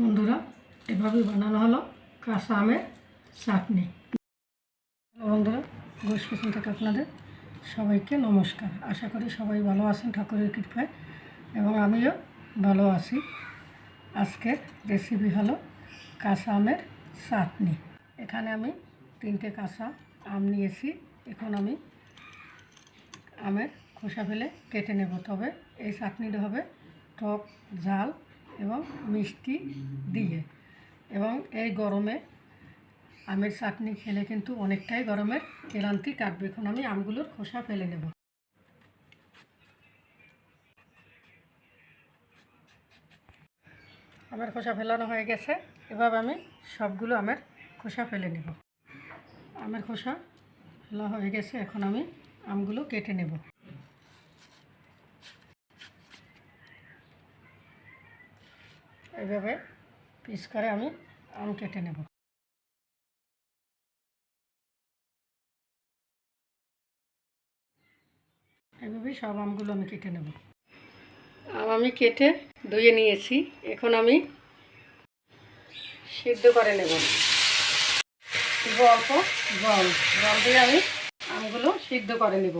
বন্ধুরা এভাবেই বানানো হলো কাঁচা আমের চাটনি। বন্ধুরা ঘোষ কিচেন থেকে আপনাদের সবাইকে নমস্কার। আশা করি সবাই ভালো আছেন ঠাকুরের কৃপায় এবং আমিও ভালো আছি। আজকের রেসিপি হলো কাঁচা আমের চাটনি। এখানে আমি তিনটে কাঁচা আম নিয়েছি। এখন আমি আমের খোসা ফেলে কেটে নেব। তবে এই চাটনিটা হবে টক ঝাল এবং মিষ্টি দিয়ে। এবং এই গরমে আমের চাটনি খেলে কিন্তু অনেকটাই গরমের ক্লান্তি কাটবে। এখন আমি আমগুলোর খোসা ফেলে নেব। আমের খোসা ফেলানো হয়ে গেছে। এভাবে আমি সবগুলো আমের খোসা ফেলে নেব। আমের খোসা ফেলা হয়ে গেছে। এখন আমি আমগুলো কেটে নেব। এইভাবে পিস করে আমি আম কেটে নেব। এইভাবেই সব আমগুলো আমি কেটে নেব। আম আমি কেটে ধুয়ে নিয়েছি। এখন আমি সিদ্ধ করে নেব। অল্প জল। জল দিয়ে আমি আমগুলো সিদ্ধ করে নেব।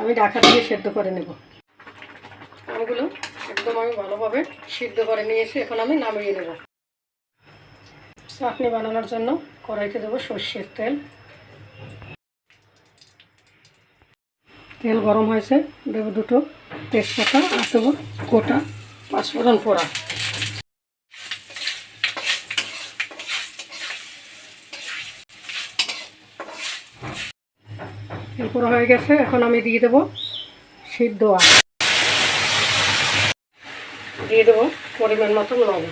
আমি ঢাকা দিয়ে সেদ্ধ করে নেব। আমগুলো একদম আমি ভালোভাবে সিদ্ধ করে নিয়েছি এখন আমি নামিয়ে নেব। চাটনি বানানোর জন্য কড়াইতে দেবো সর্ষের তেল। তেল গরম হয়েছে, দেবো দুটো তেজপাতা আর দেবো গোটা পাঁচফোড়ন পোড়া। এরপর হয়ে গেছে, এখন আমি দিয়ে দেবো সিদ্ধ আম দিয়ে দেবো পরিমাণ মতো লবণ।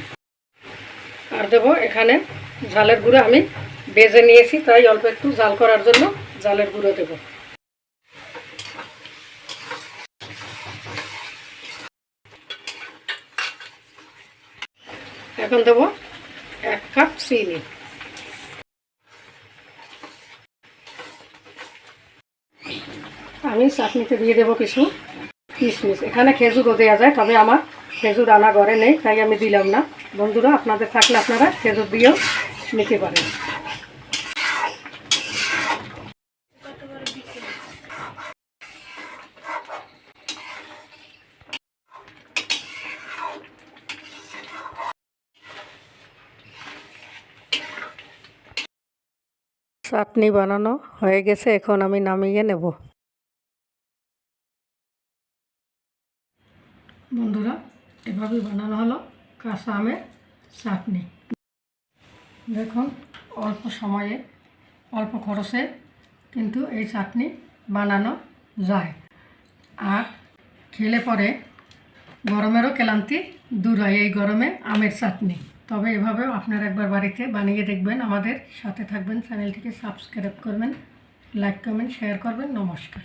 আর দেবো এখানে ঝালের গুঁড়ো আমি বেজে নিয়েছি, তাই অল্প একটু জাল করার জন্য জালের গুঁড়ো দেবো। এখন দেবো এক কাপ চিনি। আমি চাটনিতে দিয়ে দেবো কিছু। কিশমিশ। এখানে খেজুরও দেওয়া যায়, তবে আমার খেজুর আনা ঘরে নেই, তাই আমি দিলাম না। বন্ধুরা, আপনাদের থাকলে আপনারা খেজুর দিয়েও নিতে পারেন। চাটনি বানানো হয়ে গেছে, এখন আমি নামিয়ে নেব। বন্ধুরা এভাবেই বানানো হলো কাঁচা আমের চাটনি। দেখুন, অল্প সময়ে, অল্প খরচে কিন্তু এই চাটনি বানানো যায়। আর খেলে পরে গরমেরও ক্লান্তি দূর হয় এই গরমে আমের চাটনি। তবে এভাবেও আপনারা একবার বাড়িতে বানিয়ে দেখবেন আমাদের। সাথে থাকবেন, চ্যানেলটিকে সাবস্ক্রাইব করবেন, লাইক, কমেন্ট, শেয়ার করবেন। নমস্কার।